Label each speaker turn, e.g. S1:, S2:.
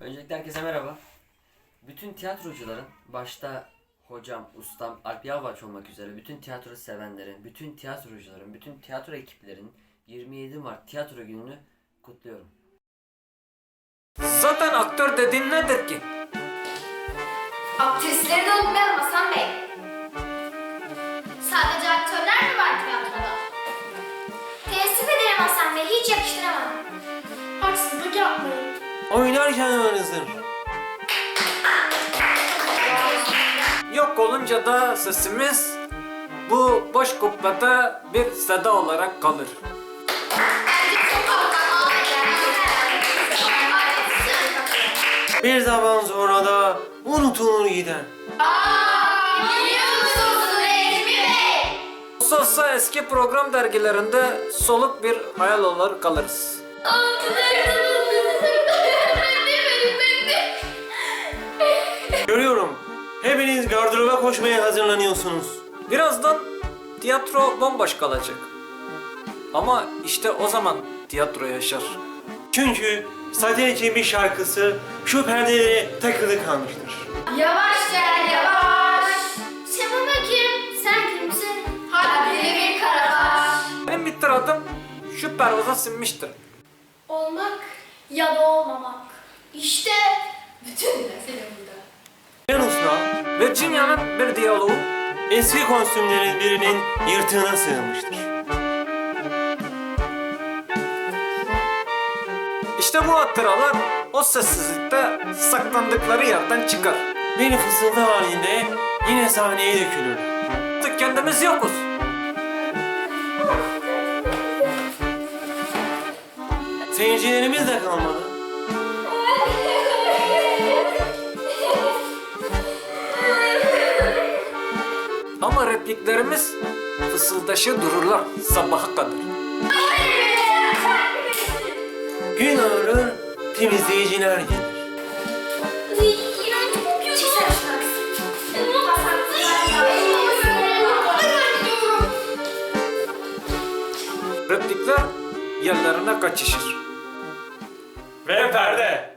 S1: Öncelikle herkese merhaba. Bütün tiyatrocuların, başta hocam, ustam, Alp Yalvaç olmak üzere bütün tiyatro sevenlerin, bütün tiyatrocuların, bütün tiyatro ekiplerinin 27 Mart tiyatro gününü kutluyorum.
S2: Zaten aktör dediğin nedir ki?
S3: Aktrisleri de unutmayalım Hasan Bey. Sadece aktörler mi var tiyatroda? Teessüf ederim Hasan Bey, hiç yakıştıramam. Haksızlık yapmayın.
S4: Oynarken aranızdır.
S2: Yok olunca da sesimiz bu boş kubbede bir seda olarak kalır.
S4: Bir zaman sonra da unutulur gider.
S3: Bey?
S2: Olsa eski program dergilerinde soluk bir hayal olarak kalırız.
S4: Görüyorum. Hepiniz gardıroba koşmaya hazırlanıyorsunuz.
S2: Birazdan tiyatro bomboş kalacak. Ama işte o zaman tiyatro yaşar.
S4: Çünkü için bir şarkısı şu perdelere takılı kalmıştır.
S3: Yavaş gel yavaş. Şamama kim? Sen kimsin? Haddini bir karabaş.
S2: Benim bir adım şu pervaza sinmiştir.
S3: Olmak ya da olmamak. İşte bütün mesele burada.
S2: Virginia'nın bir diyaloğu
S4: eski kostümlerin birinin yırtığına sığınmıştır.
S2: İşte bu hatıralar o sessizlikte saklandıkları yerden çıkar.
S4: Bir fısıltı halinde yine sahneye dökülür.
S2: Artık kendimiz yokuz.
S4: Seyircilerimiz de kalmadı.
S2: Repliklerimiz fısıldaşı dururlar sabaha kadar.
S4: Gün ağrır, temizleyiciler gelir.
S2: Replikler yerlerine kaçışır.
S4: Ve perde.